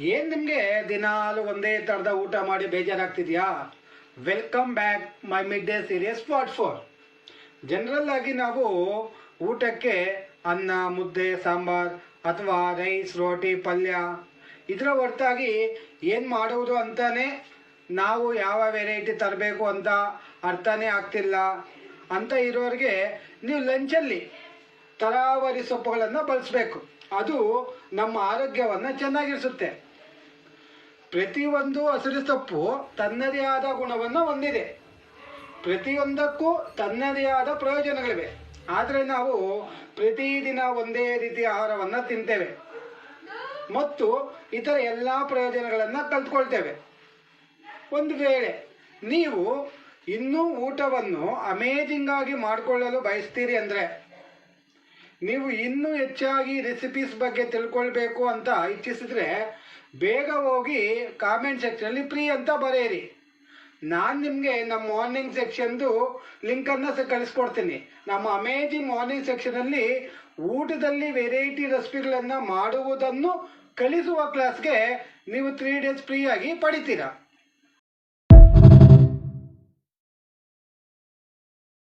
ಏನು ನಿಮಗೆ ದಿನಾಲು ಒಂದೇ ಥರದ ಊಟ ಮಾಡಿ ಬೇಜಾರಾಗ್ತಿದೆಯಾ? Welcome back my mid day series part four general ಆಗಿ ನಾವು ಊಟಕ್ಕೆ ಅನ್ನ, ಮುದ್ದೆ, ಸಾಂಬಾರ್ ಅಥವಾ ರೈಸ್ ರೋಟಿ, ಪಲ್ಯ ಇದರ ಹೊರತಾಗಿ ಏನು ಮಾಡುವುದು ಅಂತಾನೆ ನಾವು ಯಾವ ವೆರೈಟಿ ತರಬೇಕು ಅಂತ ಅರ್ಥನೇ ಆಗ್ತಿಲ್ಲ. ಅಂತ ಇರೋರಿಗೆ ನೀವು ಲಂಚಲ್ಲಿ ತರಾವರಿ ಸೊಪ್ಪುಗಳನ್ನು ಬಳಸಬೇಕು. ಅದು ನಮ್ಮ ಆರೋಗ್ಯವನ್ನು ಚೆನ್ನಾಗಿರಿಸುತ್ತೆ. ಪ್ರತಿಯೊಂದು ಹಸಿರು ಸೊಪ್ಪು ತನ್ನದೇ ಆದ ಗುಣವನ್ನು ಹೊಂದಿದೆ. ಪ್ರತಿಯೊಂದಕ್ಕೂ ತನ್ನದೇ ಆದ ಪ್ರಯೋಜನಗಳಿವೆ. ಆದರೆ ನಾವು ಪ್ರತಿದಿನ ಒಂದೇ ರೀತಿಯ ಆಹಾರವನ್ನು ತಿಂತೇವೆ. ಮತ್ತು ಇತರ ಎಲ್ಲ ಪ್ರಯೋಜನಗಳನ್ನು ಕಲ್ತ್ಕೊಳ್ತೇವೆ. ಒಂದು ವೇಳೆ ನೀವು ಇನ್ನೂ ಊಟವನ್ನು ಅಮೇಜಿಂಗ್ ಆಗಿ ಮಾಡಿಕೊಳ್ಳಲು ಬಯಸ್ತೀರಿ ಅಂದರೆ ನೀವು ಇನ್ನೂ ಹೆಚ್ಚಾಗಿ ರೆಸಿಪೀಸ್ ಬಗ್ಗೆ ತಿಳ್ಕೊಳ್ಬೇಕು ಅಂತ ಇಚ್ಛಿಸಿದ್ರೆ ಬೇಗ ಹೋಗಿ ಕಾಮೆಂಟ್ ಸೆಕ್ಷನಲ್ಲಿ ಫ್ರೀ ಅಂತ ಬರೆಯಿರಿ. ನಾನು ನಿಮಗೆ ನಮ್ಮ ಮಾರ್ನಿಂಗ್ ಸೆಕ್ಷನ್ದು ಲಿಂಕನ್ನು ಸಹ ಕಳಿಸ್ಕೊಡ್ತೀನಿ. ನಮ್ಮ ಅಮೇಜಿಂಗ್ ಮಾರ್ನಿಂಗ್ ಸೆಕ್ಷನಲ್ಲಿ ಊಟದಲ್ಲಿ ವೆರೈಟಿ ರೆಸಿಪಿಗಳನ್ನು ಮಾಡುವುದನ್ನು ಕಲಿಸುವ ಕ್ಲಾಸ್ಗೆ ನೀವು ತ್ರೀ ಡೇಸ್ ಫ್ರೀಯಾಗಿ ಪಡಿತೀರಾ.